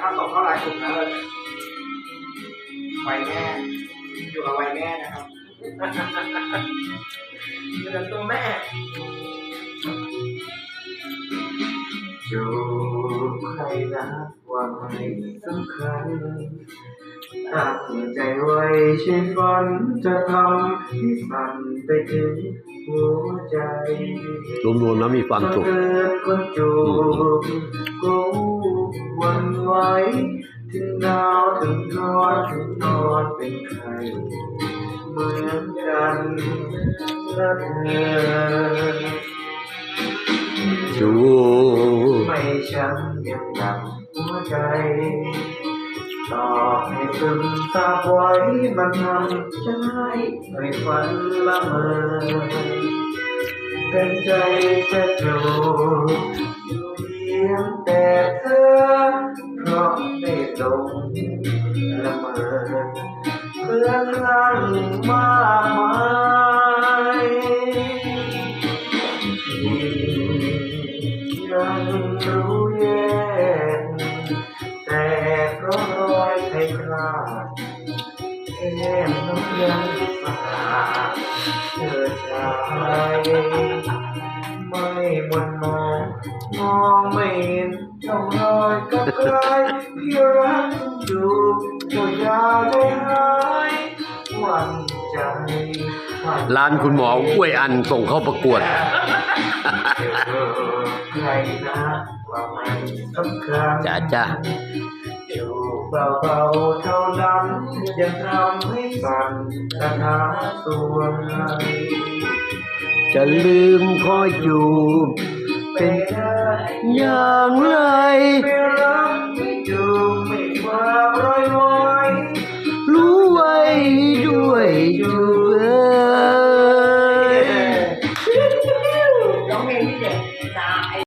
นะครับส่งเข้าไลน์กลุ่มนั้นเลยวัยแม่อยู่กับวัยแม่นะครับอยู่กับตัวแม่อยู่ใครรักว่าไม่สำคัญตั้งใจไว้ใช่ฝันจะทำให้สั่นไปถึงหัวใจรวมๆแล้วมีความสุขเกิ ถึงหนาวถึงร้อนถึงนอนเป็นใครเหมือนกันนะเธอจูไม่ช้ำยังดับหัวใจ ต่อให้ซึมซาบไว้มันทำใจให้ฝันละเมอเป็นใจจะจูบอยู่เพียงแต่เธอ ราะได้ลงละเมอเพื่อครั้งมากมายยังรู้แยกแต่เพราะรอยไทยคราดแก้มน้องยังสาดเธอชายไม่หมนมอ มองไม่เห็นช่องรอยกับใครที่รักอยู่ก็อย่าได้หายหวั่นใจหวั่นร้านคุณหมออ้วยอันส่งเข้าประกวด ใครนะว่ามันสำคัญจ้าจ้าอยู่เบาๆเท่านั้นยังทำให้สั่นกระทาส่วนในจะลืมคอยจูบ ย